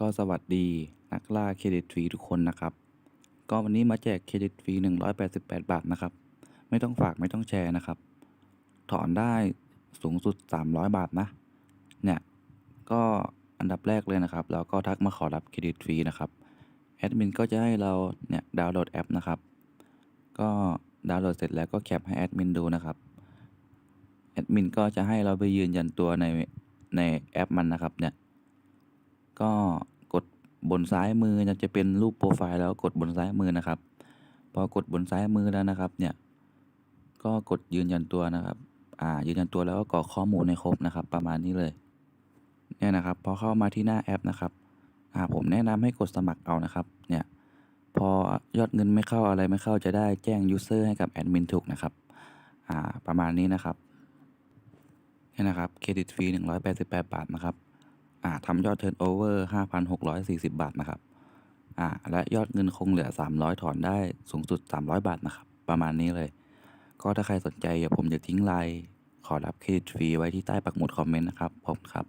ก็สวัสดีนักล่าเครดิตฟรีทุกคนนะครับ ก็วันนี้มาแจกเครดิตฟรี 188 บาทนะครับ ไม่ต้องฝากไม่ต้องแชร์นะครับ ถอนได้สูงสุด 300 บาทนะ เนี่ย ก็อันดับแรกเลยนะครับ เราก็ทักมาขอรับเครดิตฟรีนะครับ แอดมินก็จะให้เราเนี่ยดาวน์โหลดแอปนะครับ ก็ดาวน์โหลดเสร็จแล้วก็แคปให้แอดมินดูนะครับ แอดมินก็จะให้เราไปยืนยันตัวในในแอปมันนะครับเนี่ย บนซ้ายมือจะเป็นรูปโปรไฟล์แล้วกดบนซ้ายมือนะครับ พอกดบนซ้ายมือแล้วนะครับ เนี่ย ก็กดยืนยันตัวนะครับ อ่า ยืนยันตัวแล้วก็กรอกข้อมูลให้ครบนะครับ ประมาณนี้เลย เนี่ยนะครับ พอเข้ามาที่หน้าแอปนะครับ อ่า ผมแนะนำให้กดสมัครเอานะครับ เนี่ย พอยอดเงินไม่เข้าอะไรไม่เข้าจะได้แจ้งยูเซอร์ให้กับแอดมินถูกนะครับ อ่า ประมาณนี้นะครับ เนี่ยนะครับ เครดิตฟรี188 บาทนะครับ อ่าทำยอดเทิร์นโอเวอร์5,640บาทนะครับอ่าและยอดเงินคงเหลือ300ถอนได้สูงสุด300บาทนะครับ ประมาณนี้เลย ก็ถ้าใครสนใจอย่าผมจะทิ้งไลน์ขอรับเครดิตฟรีไว้ที่ใต้ปักหมุดคอมเมนต์นะครับผมครับ